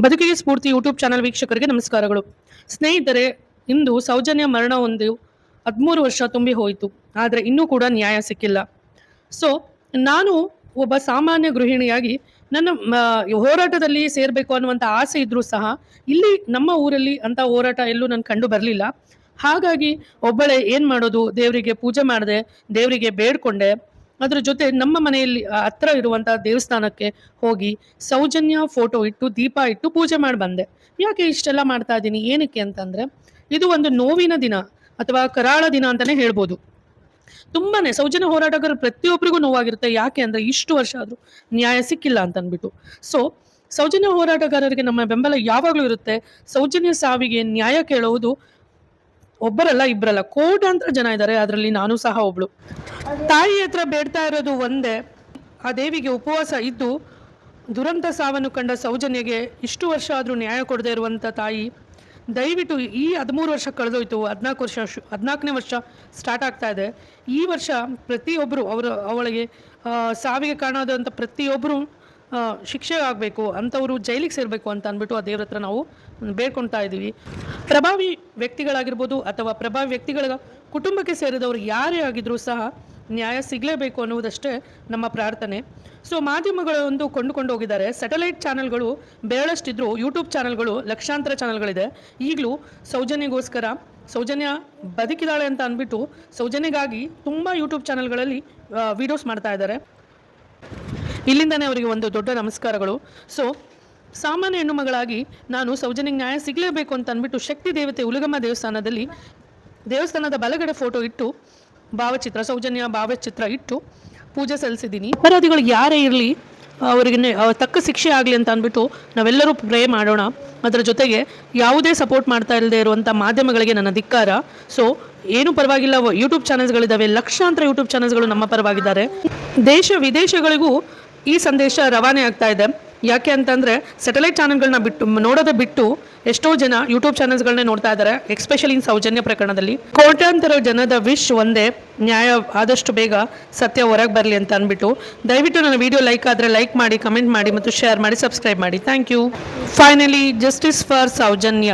ಬದುಕಿಗೆ ಸ್ಫೂರ್ತಿ YouTube channel ವೀಕ್ಷಕರಿಗೆ ನಮಸ್ಕಾರಗಳು. ಸ್ನೇಹಿತರೆ, ಇಂದು ಸೌಜನ್ಯ ಮರಣ ಒಂದು ಹದಿಮೂರು ವರ್ಷ ತುಂಬಿ ಹೋಯಿತು. ಆದರೆ ಇನ್ನೂ ಕೂಡ ನ್ಯಾಯ ಸಿಕ್ಕಿಲ್ಲ. ಸೊ ನಾನು ಒಬ್ಬ ಸಾಮಾನ್ಯ ಗೃಹಿಣಿಯಾಗಿ ನನ್ನ ಹೋರಾಟದಲ್ಲಿ ಸೇರಬೇಕು ಅನ್ನುವಂಥ ಆಸೆ ಇದ್ದರೂ ಸಹ ಇಲ್ಲಿ ನಮ್ಮ ಊರಲ್ಲಿ ಅಂತ ಹೋರಾಟ ಎಲ್ಲೂ ನಾನು ಕಂಡು ಬರಲಿಲ್ಲ. ಹಾಗಾಗಿ ಒಬ್ಬಳೆ ಏನು ಮಾಡೋದು? ದೇವರಿಗೆ ಪೂಜೆ ಮಾಡಿದೆ, ದೇವರಿಗೆ ಬೇಡ್ಕೊಂಡೆ ಅದ್ರ ಜೊತೆ ನಮ್ಮ ಮನೆಯಲ್ಲಿ ಹತ್ರ ಇರುವಂತಹ ದೇವಸ್ಥಾನಕ್ಕೆ ಹೋಗಿ ಸೌಜನ್ಯ ಫೋಟೋ ಇಟ್ಟು, ದೀಪ ಇಟ್ಟು ಪೂಜೆ ಮಾಡಿ ಬಂದೆ. ಯಾಕೆ ಇಷ್ಟೆಲ್ಲ ಮಾಡ್ತಾ ಇದ್ದೀನಿ? ಏನಕ್ಕೆ ಅಂತಂದ್ರೆ, ಇದು ಒಂದು ನೋವಿನ ದಿನ ಅಥವಾ ಕರಾಳ ದಿನ ಅಂತಾನೆ ಹೇಳ್ಬೋದು. ತುಂಬಾನೇ ಸೌಜನ್ಯ ಹೋರಾಟಗಾರರು ಪ್ರತಿಯೊಬ್ಬರಿಗೂ ನೋವಾಗಿರುತ್ತೆ. ಯಾಕೆ ಅಂದ್ರೆ ಇಷ್ಟು ವರ್ಷ ಆದ್ರೂ ನ್ಯಾಯ ಸಿಕ್ಕಿಲ್ಲ ಅಂತ ಅಂದ್ಬಿಟ್ಟು ಸೊ ಸೌಜನ್ಯ ಹೋರಾಟಗಾರರಿಗೆ ನಮ್ಮ ಬೆಂಬಲ ಯಾವಾಗಲೂ ಇರುತ್ತೆ. ಸೌಜನ್ಯ ಸಾವಿಗೆ ನ್ಯಾಯ ಕೇಳುವುದು ಒಬ್ಬರಲ್ಲ ಇಬ್ಬರಲ್ಲ ಕೋಟ್ಯಾಂತರ ಜನ ಇದ್ದಾರೆ ಅದರಲ್ಲಿ ನಾನು ಸಹ ಒಬ್ಳು. ತಾಯಿ ಹತ್ರ ಬೇಡ್ತಾ ಇರೋದು ಒಂದೇ. ಆ ದೇವಿಗೆ ಉಪವಾಸ ಇದ್ದು, ದುರಂತ ಸಾವನ್ನು ಕಂಡ ಸೌಜನ್ಯಗೆ ಇಷ್ಟು ವರ್ಷ ಆದರೂ ನ್ಯಾಯ ಕೊಡದೇ ಇರುವಂಥ ತಾಯಿ, ದಯವಿಟ್ಟು ಈ ಹದಿಮೂರು ವರ್ಷ ಕಳೆದೋಯ್ತು. ಹದಿನಾಲ್ಕು ವರ್ಷ ಶು- ಹದಿನಾಲ್ಕನೇ ವರ್ಷ ಸ್ಟಾರ್ಟ್ ಆಗ್ತಾ ಇದೆ. ಈ ವರ್ಷ ಪ್ರತಿಯೊಬ್ಬರು ಅವರು, ಅವಳಿಗೆ ಸಾವಿಗೆ ಕಾಣೋದಂಥ ಪ್ರತಿಯೊಬ್ಬರು ಶಿಕ್ಷೆ ಆಗಬೇಕು, ಅಂಥವರು ಜೈಲಿಗೆ ಸೇರಬೇಕು ಅಂತ ಅಂದ್ಬಿಟ್ಟು ಆ ದೇವ್ರ ಹತ್ರ ನಾವು ಬೇಡ್ಕೊಳ್ತಾ ಇದ್ದೀವಿ. ಪ್ರಭಾವಿ ವ್ಯಕ್ತಿಗಳಾಗಿರ್ಬೋದು ಅಥವಾ ಪ್ರಭಾವಿ ವ್ಯಕ್ತಿಗಳ ಕುಟುಂಬಕ್ಕೆ ಸೇರಿದವರು ಯಾರೇ ಆಗಿದ್ರೂ ಸಹ ನ್ಯಾಯ ಸಿಗಲೇಬೇಕು ಅನ್ನುವುದಷ್ಟೇ ನಮ್ಮ ಪ್ರಾರ್ಥನೆ. ಸೊ ಮಾಧ್ಯಮಗಳು ಒಂದು ಕೊಂಡುಕೊಂಡು ಹೋಗಿದ್ದಾರೆ. ಸ್ಯಾಟಲೈಟ್ ಚಾನೆಲ್ಗಳು ಬೇರಳಷ್ಟಿದ್ರು ಯೂಟ್ಯೂಬ್ ಚಾನೆಲ್ಗಳು ಲಕ್ಷಾಂತರ ಚಾನೆಲ್ಗಳಿದೆ ಈಗಲೂ ಸೌಜನ್ಯಗೋಸ್ಕರ ಸೌಜನ್ಯ ಬದುಕಿದಾಳೆ ಅಂತ ಅಂದ್ಬಿಟ್ಟು ಸೌಜನ್ಯಗಾಗಿ ತುಂಬ ಯೂಟ್ಯೂಬ್ ಚಾನೆಲ್ಗಳಲ್ಲಿ ವಿಡಿಯೋಸ್ ಮಾಡ್ತಾ ಇದ್ದಾರೆ. ಇಲ್ಲಿಂದನೇ ಅವರಿಗೆ ಒಂದು ದೊಡ್ಡ ನಮಸ್ಕಾರಗಳು. ಸೊ ಸಾಮಾನ್ಯ ಹೆಣ್ಣುಮಗಳಾಗಿ ನಾನು ಸೌಜನ್ಯ ನ್ಯಾಯ ಸಿಗಲೇಬೇಕು ಅಂತ ಅಂದ್ಬಿಟ್ಟು ಶಕ್ತಿ ದೇವತೆ ಉಲಗಮ್ಮ ದೇವಸ್ಥಾನದಲ್ಲಿ ದೇವಸ್ಥಾನದ ಬಲಗಡೆ ಫೋಟೋ ಇಟ್ಟು, ಭಾವಚಿತ್ರ, ಸೌಜನ್ಯ ಭಾವಚಿತ್ರ ಇಟ್ಟು ಪೂಜೆ ಸಲ್ಲಿಸಿದ್ದೀನಿ. ಅಪರಾಧಿಗಳು ಯಾರೇ ಇರಲಿ, ಅವರಿಗೆ ತಕ್ಕ ಶಿಕ್ಷೆ ಆಗಲಿ ಅಂತ ಅಂದ್ಬಿಟ್ಟು ನಾವೆಲ್ಲರೂ ಪ್ರೇ ಮಾಡೋಣ. ಅದರ ಜೊತೆಗೆ ಯಾವುದೇ ಸಪೋರ್ಟ್ ಮಾಡ್ತಾ ಇಲ್ಲದೆ ಇರುವಂಥ ಮಾಧ್ಯಮಗಳಿಗೆ ನನ್ನ ಧಿಕ್ಕಾರ. ಸೊ ಏನು ಪರವಾಗಿಲ್ಲ ಯೂಟ್ಯೂಬ್ ಚಾನೆಲ್ಸ್ಗಳಿದ್ದಾವೆ ಲಕ್ಷಾಂತರ ಯೂಟ್ಯೂಬ್ ಚಾನೆಲ್ಸ್ಗಳು ನಮ್ಮ ಪರವಾಗಿದ್ದಾರೆ. ದೇಶ ವಿದೇಶಗಳಿಗೂ ಈ ಸಂದೇಶ ರವಾನೆ ಆಗ್ತಾ ಇದೆ. ಯಾಕೆ ಅಂತಂದರೆ ಸ್ಯಾಟಲೈಟ್ ಚಾನಲ್ಗಳನ್ನ ಬಿಟ್ಟು, ನೋಡೋದೇ ಬಿಟ್ಟು ಎಷ್ಟೋ ಜನ ಯೂಟ್ಯೂಬ್ ಚಾನಲ್ಸ್ಗಳನ್ನೇ ನೋಡ್ತಾ ಇದ್ದಾರೆ ಎಕ್ಸ್ಪೆಷಲಿ ಇನ್ ಸೌಜನ್ಯ ಪ್ರಕರಣದಲ್ಲಿ. ಕೋಟ್ಯಾಂತರ ಜನದ ವಿಶ್ ಒಂದೇ, ನ್ಯಾಯ ಆದಷ್ಟು ಬೇಗ ಸತ್ಯ ಹೊರಗೆ ಬರಲಿ ಅಂತ ಅಂದ್ಬಿಟ್ಟು. ದಯವಿಟ್ಟು ನನ್ನ ವಿಡಿಯೋ ಲೈಕ್ ಆದರೆ ಲೈಕ್ ಮಾಡಿ ಕಮೆಂಟ್ ಮಾಡಿ ಮತ್ತು ಶೇರ್ ಮಾಡಿ ಸಬ್ಸ್ಕ್ರೈಬ್ ಮಾಡಿ. Thank you finally justice for Soujanya.